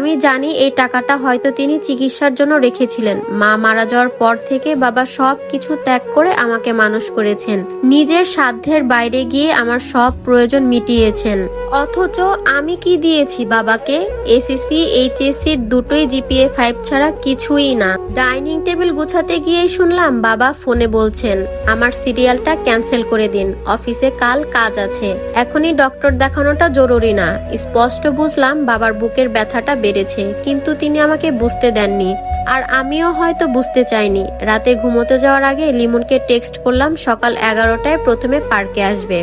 আমি জানি এই টাকাটা হয়তো তিনি চিকিৎসার জন্য রেখেছিলেন। মা মারা যাওয়ার পর থেকে বাবা সব কিছু ত্যাগ করে আমাকে মানুষ করেছেন। নিজের সাধ্যের বাইরে গিয়ে আমার সব প্রয়োজন মিটিয়েছেন। অথচ আমি কি দিয়েছি বাবাকে? এসএসসি এইচএসসি দুটোই জিপিএ ফাইভ ছাড়া কিছুই না। ডাইনিং টেবিল গুছাতে গিয়েই শুনলাম বাবা ফোনে বলছেন, আমার সিরিয়ালটা ক্যান্সেল করে দিন। অফিসে কাল কাজ আছে। এখনই ডক্টর দেখানোটা জরুরি না। স্পষ্ট বুঝলাম বাবার বুকের ব্যথাটা বেড়েছে, কিন্তু তিনি আমাকে বুঝতে দেননি। আর আমিও হয়তো বুঝতে চাইনি। রাতে ঘুমোতে যাওয়ার আগে লিমনকে টেক্সট করলাম, সকাল এগারোটায় প্রথমে পার্কে আসবে।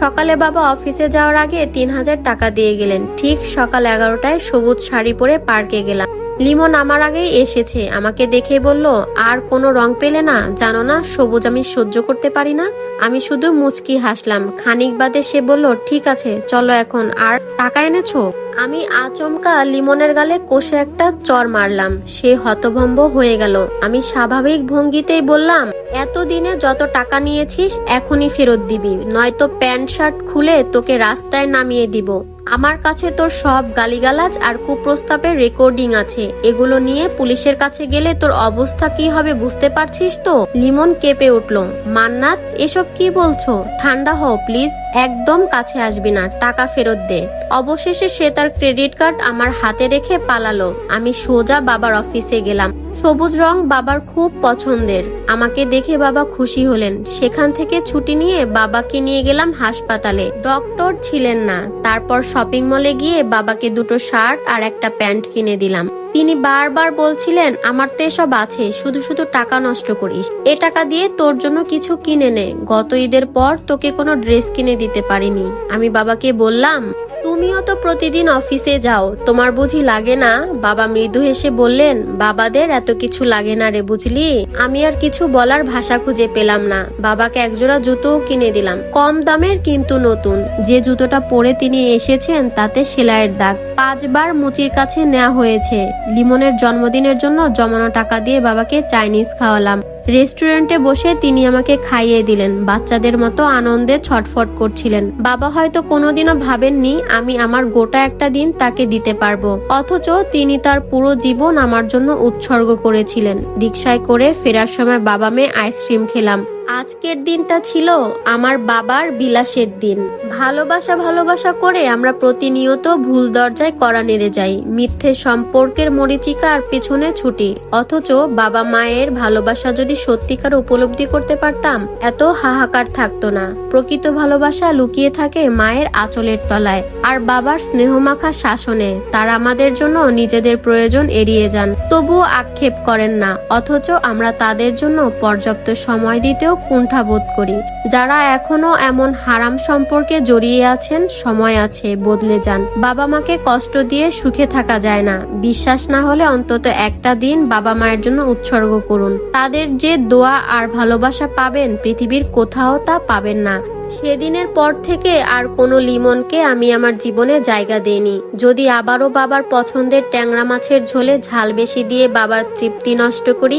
সকালে বাবা অফিসে যাওয়ার আগে তিন হাজার টাকা দিয়ে গেলেন। ঠিক সকাল এগারোটায় সবুজ শাড়ি পরে পার্কে গেলাম। লিমন আমার আগেই এসেছে। আমাকে দেখে বলল, আর কোনো রং পেলে না? জানো না, সবুজ আমি সহ্য করতে পারি না? আমি শুধু মুচকি হাসলাম। খানিক বাদে সে বলল, ঠিক আছে, চলো এখন। আর টাকা এনেছো? আমি আচমকা লিমনের গালে কষে একটা চর মারলাম। সে হতভম্ব হয়ে গেল। আমি স্বাভাবিক ভঙ্গিতেই বললাম, এতদিনে যত টাকা নিয়েছিস, এখনই ফেরত দিবি। নয়তো প্যান্ট শার্ট খুলে তোকে রাস্তায় নামিয়ে দিব। আমার কাছে তোর সব গালিগালাজ আর কুপ্রস্তাবের রেকর্ডিং আছে। এগুলো নিয়ে পুলিশের কাছে গেলে তোর অবস্থা কি হবে বুঝতে পারছিস তো? লিমন কেঁপে উঠল। মান্নাত, এসব কি বলছো? ঠান্ডা হও, প্লিজ। একদম কাছে আসবি না, টাকা ফেরত দে। অবশেষে সে তার ক্রেডিট কার্ড আমার হাতে রেখে পালালো। আমি সোজা বাবার অফিসে গেলাম। সবুজ রং বাবার খুব পছন্দের। আমাকে দেখে বাবা খুশি হলেন। সেখান থেকে ছুটি নিয়ে বাবাকে নিয়ে গেলাম হাসপাতালে। ডক্টর ছিলেন না। তারপর শপিং মলে গিয়ে বাবাকে দুটো শার্ট আর একটা প্যান্ট কিনে দিলাম। তিনি বারবার বলছিলেন, আমার তো এসব আছে, শুধু শুধু টাকা নষ্ট করিস। এ টাকা দিয়ে তোর জন্য কিছু কিনে নে। গত ঈদের পর তোকে কোনো ড্রেস কিনে দিতে পারিনি। আমি বাবাকে বললাম, তুমিও তো প্রতিদিন অফিসে যাও। তোমার বুঝি লাগে না? বাবা মৃদু হেসে বললেন, বাবাদের এত কিছু লাগে না রে, বুঝলি? আমি আর কিছু বলার ভাষা খুঁজে পেলাম না। বাবাকে একজোড়া জুতোও কিনে দিলাম। কম দামের কিন্তু নতুন। যে জুতোটা পরে তিনি এসেছেন, তাতে সেলাইয়ের দাগ। পাঁচবার মুচির কাছে নেওয়া হয়েছে। লিমনের জন্মদিনের জন্য জমানো টাকা দিয়ে বাবাকে চাইনিজ খাওয়ালাম। রেস্টুরেন্টে বসে তিনি আমাকে খাইয়ে দিলেন। বাচ্চাদের মতো আনন্দে ছটফট করছিলেন। বাবা হয়তো কোনোদিনও ভাবেননি, আমি আমার গোটা একটা দিন তাকে দিতে পারব। অথচ তিনি তার পুরো জীবন আমার জন্য উৎসর্গ করেছিলেন। রিক্সায় করে ফেরার সময় বাবা মেয়ে আইসক্রিম খেলাম। আজকের দিনটা ছিল আমার বাবার বিলাসের দিন। ভালোবাসা ভালোবাসা করে আমরা প্রতিনিয়ত ভুল দরজায় করা নেড়ে যাই। মিথ্যে সম্পর্কের মরিচিকার পেছনে ছুটি। অথচ বাবা মায়ের ভালোবাসা যদি সত্যিকার উপলব্ধি করতে পারতাম, এত হাহাকার থাকতো না। প্রকৃত ভালোবাসা লুকিয়ে থাকে মায়ের আঁচলের তলায় আর বাবার স্নেহমাখা শাসনে। তারা আমাদের জন্য নিজেদের প্রয়োজন এড়িয়ে যান। তবুও আক্ষেপ করেন না। অথচ আমরা তাদের জন্য পর্যাপ্ত সময় দিতেও কুণ্ঠাবোধ করি। যারা এখনও এমন হারাম সম্পর্কে জড়িয়ে আছেন, সময় আছে, বদলে যান। বাবা মাকে কষ্ট দিয়ে সুখে থাকা যায় না। বিশ্বাস না হলে অন্তত একটা দিন বাবা মায়ের জন্য উৎসর্গ করুন। তাদের যে দোয়া আর ভালোবাসা পাবেন, পৃথিবীর কোথাও তা পাবেন না। সেদিনের পর থেকে আর কোনো লিমনকে আমি আমার জীবনে জায়গা দেইনি। যদি আবারও বাবার পছন্দের ট্যাংরা মাছের ঝোলে ঝাল বেশি দিয়ে বাবার তৃপ্তি নষ্ট করি